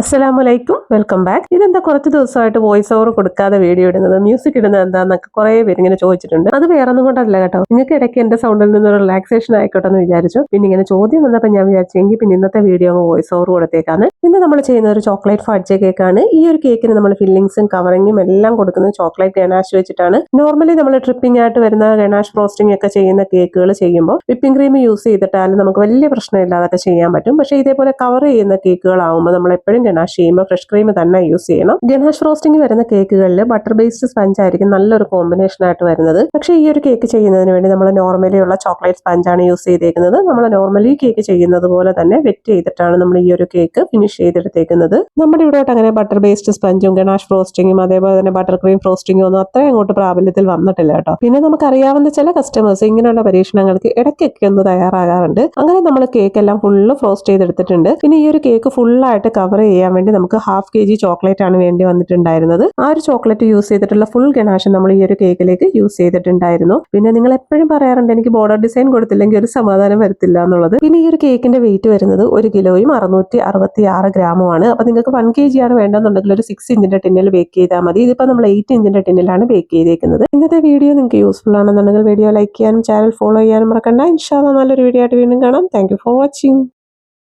അസ്സലാമലൈക്കും. Welcome back. ഇതെന്താ കുറച്ച് ദിവസമായിട്ട് വോയിസ് ഓവർ കൊടുക്കാതെ വീഡിയോ ഇടുന്നത്? മ്യൂസിക് ഇടുന്നത് എന്താന്നൊക്കെ കുറേ പേര് ഇങ്ങനെ ചോദിച്ചിട്ടുണ്ട്. അത് വേറെ ഒന്നും കൊണ്ടല്ല കേട്ടോ. നിങ്ങൾക്ക് ഇടയ്ക്ക് എന്റെ സൗണ്ടിൽ നിന്ന് റിലാക്സേഷൻ ആയിക്കോട്ടെ എന്ന് വിചാരിച്ചു. പിന്നെ ഇങ്ങനെ ചോദ്യം വന്നപ്പോൾ ഞാൻ വിചാരിച്ചെങ്കിൽ പിന്നെ ഇന്നത്തെ വീഡിയോ വോയിസ് ഓവർ കൊടുത്തേക്കാണ് പിന്നെ നമ്മൾ ചെയ്യുന്ന ഒരു ചോക്ലേറ്റ് ഫഡ്ജ് കേക്കാണ് ഈ ഒരു കേക്കിന് നമ്മൾ ഫില്ലിങ്സും കവറിങ്ങും എല്ലാം കൊടുക്കുന്നത് ചോക്ലേറ്റ് ഗണാഷ് വെച്ചിട്ടാണ്. നോർമലി നമ്മൾ ട്രിപ്പിംഗ് ആയിട്ട് വരുന്ന ഗണാഷ് ഫ്രോസ്റ്റിംഗ് ഒക്കെ ചെയ്യുന്ന കേക്കുകൾ ചെയ്യുമ്പോൾ വിപ്പിംഗ് ക്രീം യൂസ് ചെയ്തിട്ടാലും നമുക്ക് വലിയ പ്രശ്നമില്ലാതൊക്കെ ചെയ്യാൻ പറ്റും. പക്ഷേ ഇതേപോലെ കവർ ചെയ്യുന്ന കേക്കുകളാവുമ്പോൾ നമ്മൾ എപ്പോഴും ചെയ്യുമ്പോൾ ഫ്രഷ് ക്രീം തന്നെ യൂസ് ചെയ്യണം. ഗനാഷ് ഫ്രോസ്റ്റിംഗ് വരുന്ന കേക്കുകളിൽ ബട്ടർ ബേസ്ഡ് സ്പഞ്ച് ആയിരിക്കും നല്ലൊരു കോമ്പിനേഷൻ ആയിട്ട് വരുന്നത്. പക്ഷെ ഈ ഒരു കേക്ക് ചെയ്യുന്നതിന് വേണ്ടി നമ്മൾ നോർമലി ഉള്ള ചോക്ലേറ്റ് സ്പഞ്ചാണ് യൂസ് ചെയ്തേക്കുന്നത്. നമ്മൾ നോർമലി കേക്ക് ചെയ്യുന്നത് പോലെ തന്നെ വെറ്റ് ചെയ്തിട്ടാണ് നമ്മൾ ഈ ഒരു കേക്ക് ഫിനിഷ് ചെയ്തെടുത്തേക്കുന്നത്. നമ്മുടെ ഇവിടോട്ട് അങ്ങനെ ബട്ടർ ബേസ്ഡ് സ്പഞ്ചും ഗനാഷ് ഫ്രോസ്റ്റിങ്ങും അതേപോലെ തന്നെ ബട്ടർ ക്രീം ഫ്രോസ്റ്റിങ്ങും ഒന്നും അത്രയും അങ്ങോട്ട് പ്രാബല്യത്തിൽ വന്നിട്ടില്ല കേട്ടോ. പിന്നെ നമുക്ക് അറിയാവുന്ന ചില കസ്റ്റമേഴ്സ് ഇങ്ങനെയുള്ള പരീക്ഷണങ്ങൾക്ക് ഇടയ്ക്കൊക്കെ ഒന്ന് തയ്യാറാകാറുണ്ട്. അങ്ങനെ നമ്മൾ കേക്ക് എല്ലാം ഫുള്ള് ഫ്രോസ്റ്റ് ചെയ്തെടുത്തിട്ടുണ്ട്. പിന്നെ ഈ ഒരു കേക്ക് ഫുള്ളായിട്ട് കവർ ചെയ്യാൻ വേണ്ടി നമുക്ക് ഹാഫ് കെ ജി ചോക്ലേറ്റ് ആണ് വേണ്ടി വന്നിട്ടുണ്ടായിരുന്നത്. ആ ഒരു ചോക്ലേറ്റ് യൂസ് ചെയ്തിട്ടുള്ള ഫുൾ ഗണാഷ് നമ്മൾ ഈ ഒരു കേക്കിലേക്ക് യൂസ് ചെയ്തിട്ടുണ്ടായിരുന്നു. പിന്നെ നിങ്ങൾ എപ്പോഴും പറയാറുണ്ട് എനിക്ക് ബോർഡർ ഡിസൈൻ കൊടുത്തില്ലെങ്കിൽ ഒരു സമാധാനം വരത്തില്ല എന്നുള്ളത്. പിന്നെ ഈ ഒരു കേക്കിന്റെ വെയിറ്റ് വരുന്നത് ഒരു കിലോയും അറുന്നൂറ്റി അറുപത്തി ആറ് ഗ്രാമുമാണ് അപ്പൊ നിങ്ങൾക്ക് വൺ കെ ജി ആണ് വേണ്ടെന്നുണ്ടെങ്കിൽ ഒരു സിക്സ് ഇഞ്ചിന്റെ ടിന്നിൽ ബേക്ക് ചെയ്താൽ മതി. ഇതിപ്പോ നമ്മൾ എയ്റ്റ് ഇഞ്ചിന്റെ ടിന്നിലാണ് ബേക്ക് ചെയ്തേക്കുന്നത്. ഇന്നത്തെ വീഡിയോ നിങ്ങൾക്ക് യൂസ്ഫുൾ ആണെന്നുണ്ടെങ്കിൽ വീഡിയോ ലൈക്ക് ചെയ്യാനും ചാനൽ ഫോളോ ചെയ്യാനും മറക്കണ്ട. ഇൻഷാല്ല നല്ലൊരു വീഡിയോ ആയിട്ട് വീണ്ടും കാണാം. Thank for watching